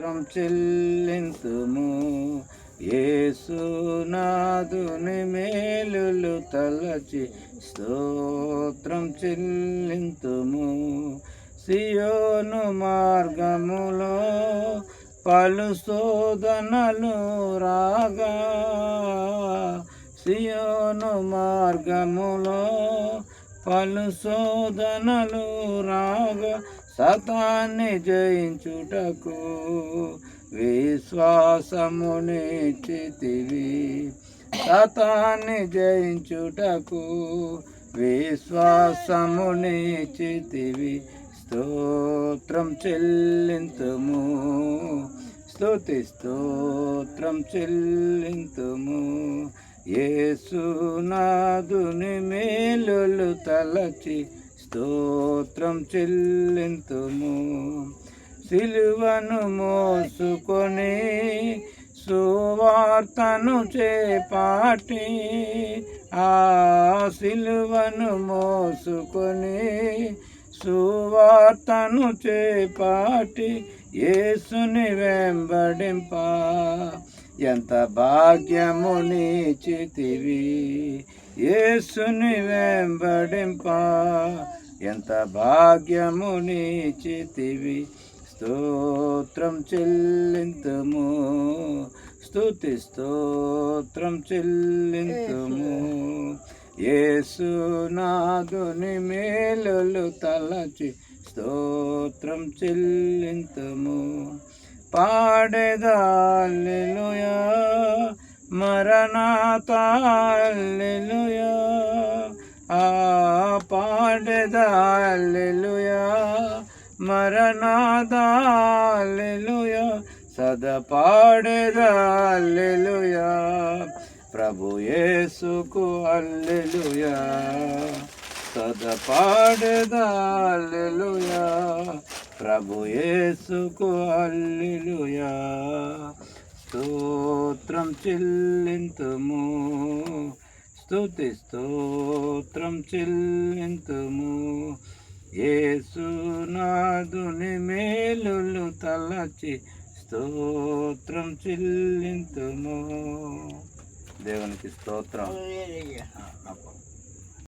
స్తోత్రం చెల్లింతుము. యేసునాదుని మేలులు తలచి స్తోత్రం చెల్లింతుము. సియోను మార్గములో పలు శోధనలు రాగా. సియోను మార్గములో పలు శోధనలు రాగా సతాన్ని జయించుటకు విశ్వాసమునిచ్చితివి సతాన్ని జయించుటకు విశ్వాసమునిచ్చితివి స్తోత్రం చెల్లింతుము. స్తుతి స్తోత్రం చెల్లింతుము. ఏసునాదుని మేలులు తలచి స్తోత్రం చెల్లింతుము. సిలువను మోసుకొని సువార్తను చేపాటి ఆ సిలువను మోసుకొని సువార్తను చేపాటి యేసుని వెంబడింపా. ఎంత భాగ్యము నీచితివి. ఏసుని వెంబడింప. ఎంత భాగ్యము నీచితివి. స్తోత్రం చెల్లింతుము. స్తుతి స్తోత్రం చెల్లింతుము. యేసునాదుని మేలులు తలచి స్తోత్రం చెల్లింతుము. పాడెదాల్లెలుయా మరణాతాల్లెలుయా ఆ పాడెదాల్లెలుయా మరణాదాల్లెలుయా సద పాడెదాల్లెలుయా ప్రభు యేసుకు అల్లెలుయా సద పాడెదాల్లెలుయా ప్రభు యేసుకు అల్లెలుయా. స్తోత్రం చెల్లింతుము. స్తుతి స్తోత్రం చెల్లింతుము. యేసునాదుని మేలులు తలచి స్తోత్రం చెల్లింతుము. దేవునికి స్తోత్రం.